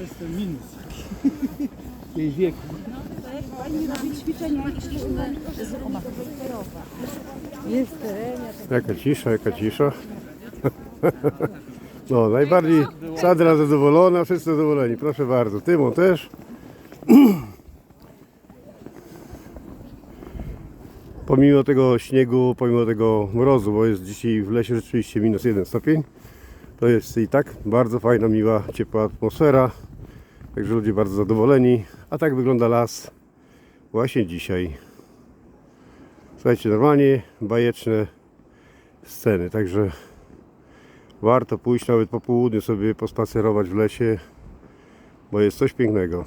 jest ten minus. Jej wieku. Fajnie robić ćwiczenia i Jest terenia. Jaka cisza, jaka cisza. No, najbardziej Sandra zadowolona, wszyscy zadowoleni. Proszę bardzo. Tymon też. Pomimo tego śniegu, pomimo tego mrozu, bo jest dzisiaj w lesie rzeczywiście minus jeden stopień, to jest i tak bardzo fajna, miła, ciepła atmosfera. Także ludzie bardzo zadowoleni. A tak wygląda las właśnie dzisiaj. Słuchajcie, normalnie bajeczne sceny, także warto pójść nawet po południu sobie pospacerować w lesie, bo jest coś pięknego.